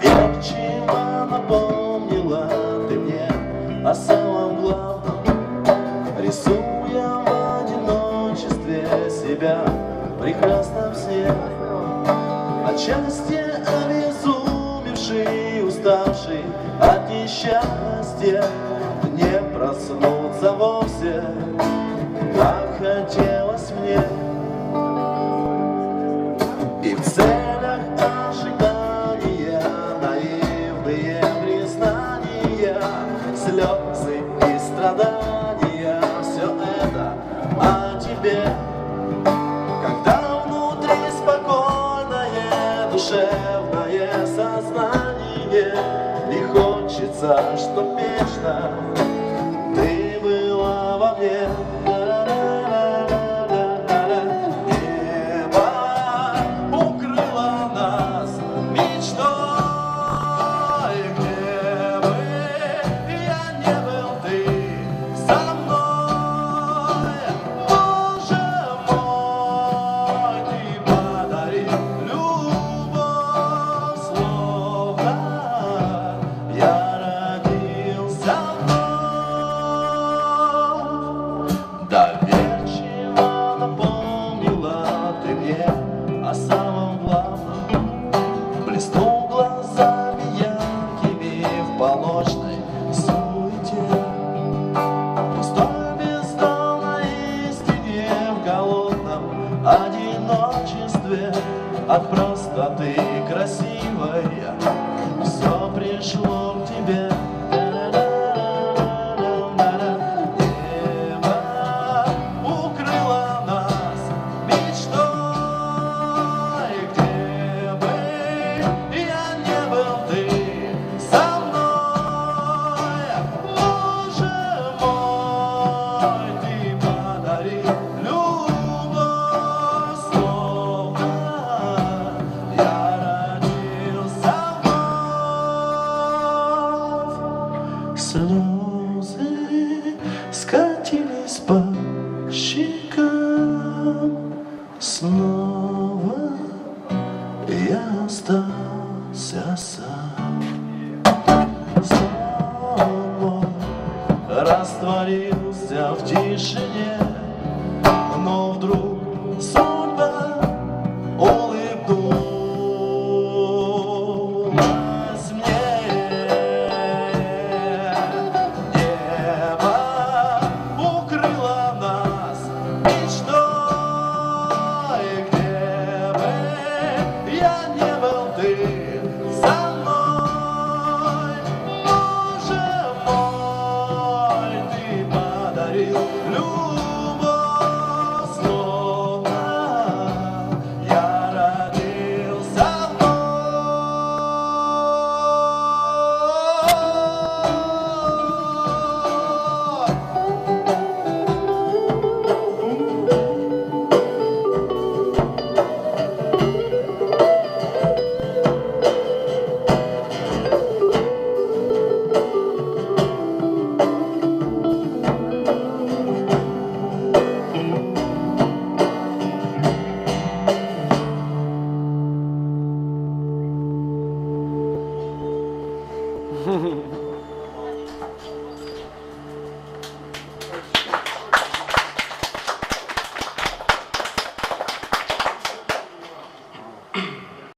Доверчиво напомнила ты мне о самом главном. Рисуя в одиночестве себя в прекрасном сне От счастья обезумевший, уставший от несчастья Не проснуться вовсе, как хотелось мне тебе. Когда внутри спокойное, душевное сознание, и хочется, чтоб вечно ты была во мне. Небо укрыло нас мечтой, От простоты скатились по щекам Снова. Я остался сам. Мой растворился в тишине. Но вдруг судьба улыбнулась Lord. Mm-hmm.